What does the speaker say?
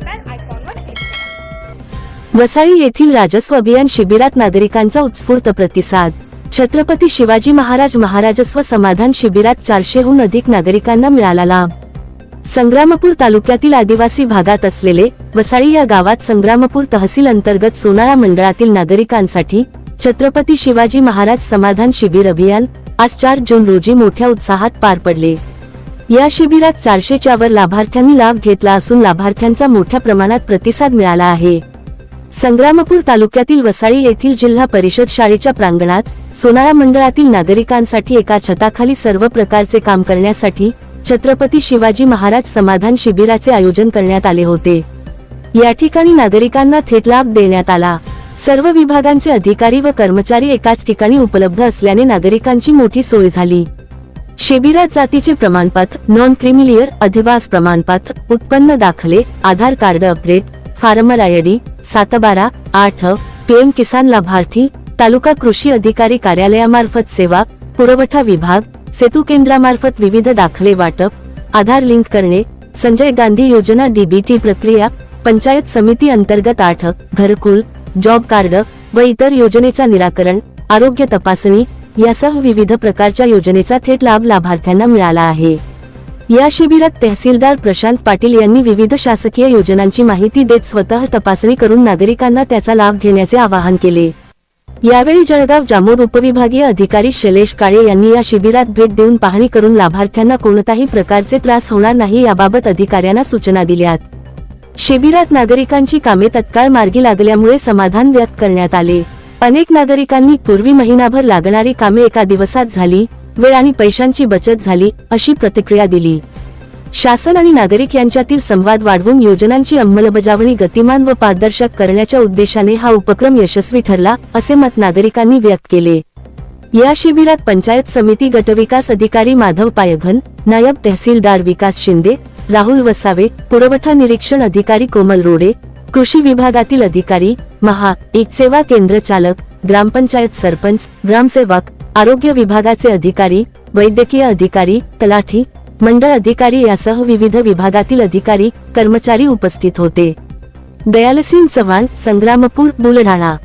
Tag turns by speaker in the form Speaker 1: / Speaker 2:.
Speaker 1: Bell आयकॉनवर click करा
Speaker 2: वसाई येथील राजस्व अभियान शिबिरात नागरिकांचा उत्स्फूर्त प्रतिसाद. छत्रपती शिवाजी महाराज महाराजस्व समाधान शिबिरात चारशेहून अधिक नागरिकांना मिळाला लाभ. संग्रामपूर तालुक्यातील आदिवासी भागात असलेले वसाळी या गावात संग्रामपूर तहसील अंतर्गत सोनाळा मंडळातील नागरिकांसाठी छत्रपती शिवाजी महाराज समाधान शिबिर अभियान आज चार जून रोजी मोठ्या उत्साहात पार पडले. या शिबिरात चारशेच्या वर लाभार्थ्यांनी लाभ घेतला असून लाभार्थ्यांचा मोठ्या प्रमाणात प्रतिसाद मिळाला आहे. संग्रामपूर तालुक्यातील वसाळी येथील जिल्हा परिषद शाळेच्या प्रांगणात सोनाळा मंडळातील नागरिकांसाठी एका छताखाली सर्व प्रकारचे काम करण्यासाठी छत्रपती शिवाजी महाराज समाधान शिबिराचे आयोजन करण्यात आले होते. या ठिकाणी नागरिकांना थेट लाभ देण्यात आला. सर्व विभागांचे अधिकारी व कर्मचारी एकाच ठिकाणी उपलब्ध असल्याने नागरिकांची मोठी सोय झाली. शिबिरात जातीचे प्रमाणपत्र नॉन क्रिमिलियर अधिवास प्रमाणपत्र उत्पन्न दाखले Aadhaar card update farmer ID सातबारा आठ पीएम किसान लाभार्थी तालुका कृषी अधिकारी कार्यालयामार्फत सेवा पुरवठा विभाग सेतू केंद्रामार्फत विविध दाखले वाटप आधार लिंक करणे संजय गांधी योजना डीबीटी प्रक्रिया पंचायत समिती अंतर्गत आठ घरकुल जॉब कार्ड व इतर योजनेचा निराकरण आरोग्य तपासणी यासह विविध प्रकारच्या योजनेचा थेट लाभ लाभार्थ्यांना मिळाला आहे. या शिबिरात तहसीलदार प्रशांत पाटील यांनी विविध शासकीय योजनांची माहिती देत स्वतः तपासणी करून नागरिकांना त्याचा लाभ घेण्याचे आवाहन केले. यावेळी जळगाव जामोद उपविभागीय अधिकारी शैलेश काळे यांनी या शिबिरात भेट देऊन पाहणी करून लाभार्थ्यांना कोणताही प्रकारचे त्रास होणार नाही याबाबत अधिकाऱ्यांना सूचना दिल्यात. शिबिरात नागरिकांची कामे तत्काळ मार्गी लागल्यामुळे समाधान व्यक्त करण्यात आले. अनेक नागरिकांनी पूर्वी महिनाभर लागणारी कामे एका दिवसात झाली वेळ आणि पैशांची बचत झाली अशी प्रतिक्रिया दिली. शासन आणि नागरिक यांच्यातील संवाद वाढवून योजनांची अंमलबजावणी गतिमान व पारदर्शक करण्याच्या उद्देशाने हा उपक्रम यशस्वी ठरला असे मत नागरिकांनी व्यक्त केले. या शिबिरात पंचायत समिती गटविकास अधिकारी माधव पायघन नायब तहसीलदार विकास शिंदे राहुल वसावे पुरवठा निरीक्षण अधिकारी कोमल रोडे कृषी विभागातील अधिकारी महा एक सेवा केंद्र चालक ग्रामपंचायत सरपंच ग्रामसेवक आरोग्य विभागाचे अधिकारी वैद्यकीय अधिकारी तलाठी मंडळ अधिकारी यासह विविध विभागातील अधिकारी कर्मचारी उपस्थित होते. दयालसिंग चव्हाण संग्रामपूर बुलढाणा.